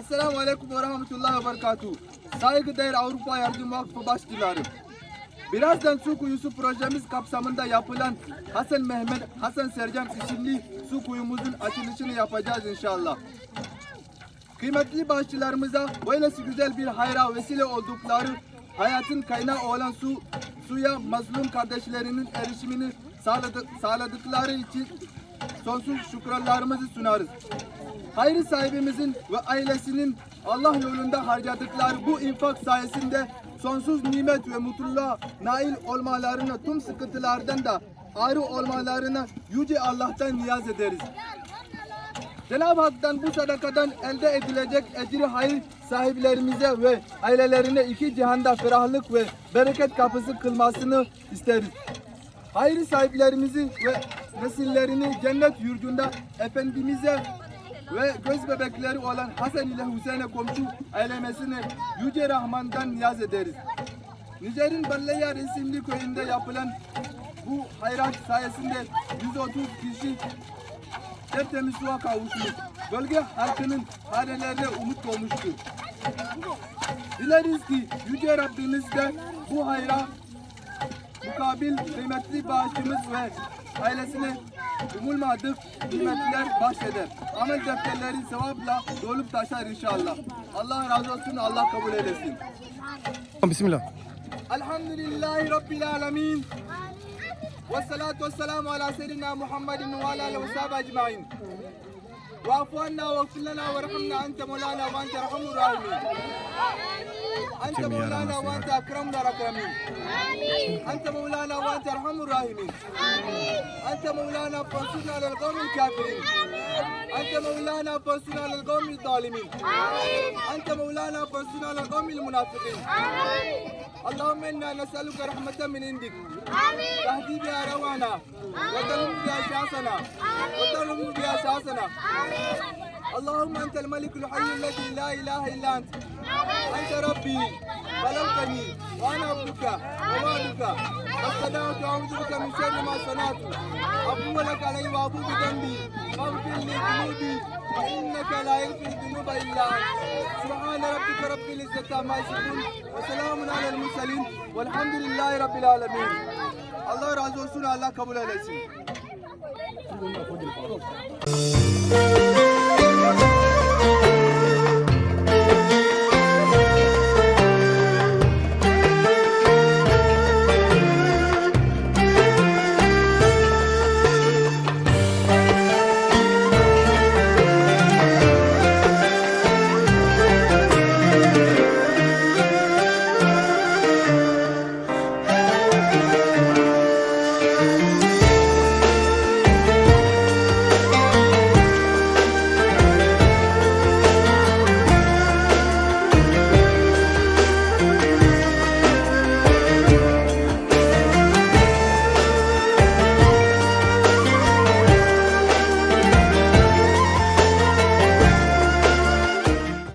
Esselamu Aleyküm ve Rahmetullahi ve Berekatuhu. Saygıdeğer Avrupa Yardım Vakfı Başçıları. Birazdan su kuyusu projemiz kapsamında yapılan Hasan Mehmet Hasan Sercan isimli su kuyumuzun açılışını yapacağız inşallah. Kıymetli başçılarımıza böylesi güzel bir hayra vesile oldukları hayatın kaynağı olan su suya mazlum kardeşlerinin erişimini sağladı, sağladıkları için sonsuz şükranlarımızı sunarız. Hayır sahibimizin ve ailesinin Allah yolunda harcadıkları bu infak sayesinde sonsuz nimet ve mutluluğa nail olmalarını tüm sıkıntılardan da ayrı olmalarına yüce Allah'tan niyaz ederiz. Cenab-ı Hak'tan bu sadakadan elde edilecek ecri hayır sahiplerimize ve ailelerine iki cihanda ferahlık ve bereket kapısı kılmasını isteriz. Hayır sahiplerimizi ve nesillerini cennet yurdunda Efendimiz'e ve göz bebekleri olan Hasan ile Hüseyin'e komşu ailemesine Yüce Rahman'dan niyaz ederiz. Nijer'in Balleyar isimli köyünde yapılan bu hayrat sayesinde 130 kişi tertemiz suya kavuşmuş. Bölge halkının hanelerine umut doğmuştur. Dileriz ki Yüce Rabbimiz de bu hayra mukabil kıymetli bağışımız ve ailesine Umulmadık nimetler bahseder. Amel defterleri sevapla dolup taşar inşallah. Allah razı olsun, Allah kabul eylesin. Bismillah. Elhamdülillahi Rabbil Alemin. Vessalatu vesselamu ala seyyidina Muhammedin ve ala aleyhi ve sahibi ecmain. Ve afu anna ve gfir lana ve rahmna ente mevlana ve ente rahamur rahimin. أنت مولانا وأنت أكرم الاكرمين أنت مولانا وأنت أرحم الراحمين. أنت مولانا فانصرنا على القوم الكافرين أنت مولانا فانصرنا على القوم الظالمين أنت مولانا فانصرنا على القوم المنافقين اللهم إنا نسألك رحمة من عندك. تهدي بها روانا. وتلم بها شاسنا وتلم بها شاسنا اللهم أنت الملك الحي الذي لا إله إلا أنت. أنت ربي خلقتني وأنا عبدك ووالدك. فاستدعت أعوذ بك من شر ما صنعت. ابو لك علي وابو بذنبي. فاغفر لي ذنوبي فإنك لا يغفر الذنوب إلا أنت. سبحان ربك رب العزة عما يصفون وسلام على المرسلين والحمد لله رب العالمين. Allah razı olsun Allah kabul eylesin.